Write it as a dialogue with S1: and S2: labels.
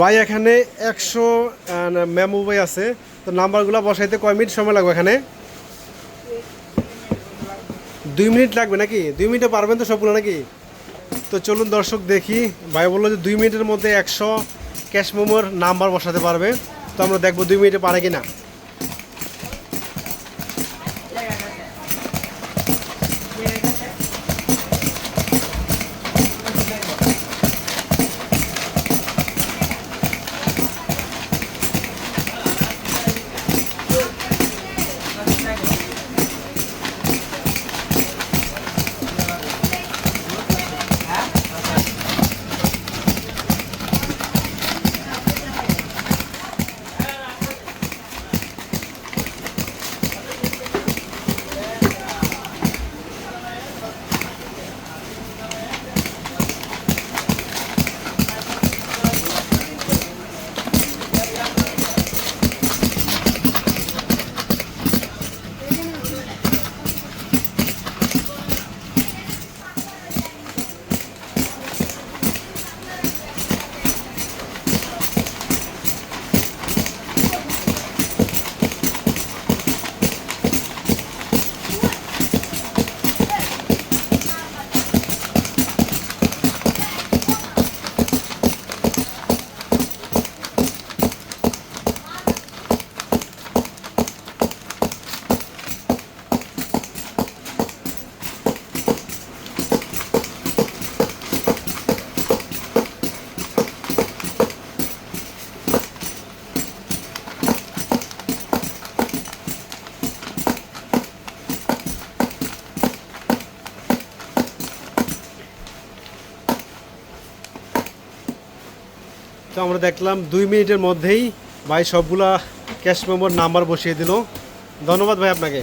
S1: ভাই, এখানে একশো মেমো ভাই আছে। তো নাম্বারগুলো বসাইতে কয় মিনিট সময় লাগবে এখানে? দুই মিনিট লাগবে নাকি? দুই মিনিটে পারবেন তো সবগুলো নাকি? তো চলুন দর্শক দেখি। ভাই বলল যে দুই মিনিটের মধ্যে একশো ক্যাশ মোমোর নাম্বার বসাতে পারবে। তো আমরা দেখব দুই মিনিটে পারে কি না তো আমরা দেখলাম দুই মিনিটের মধ্যেই ভাই সবগুলা ক্যাশ মেম্বার নাম্বার বসিয়ে দিল। ধন্যবাদ ভাই আপনাকে।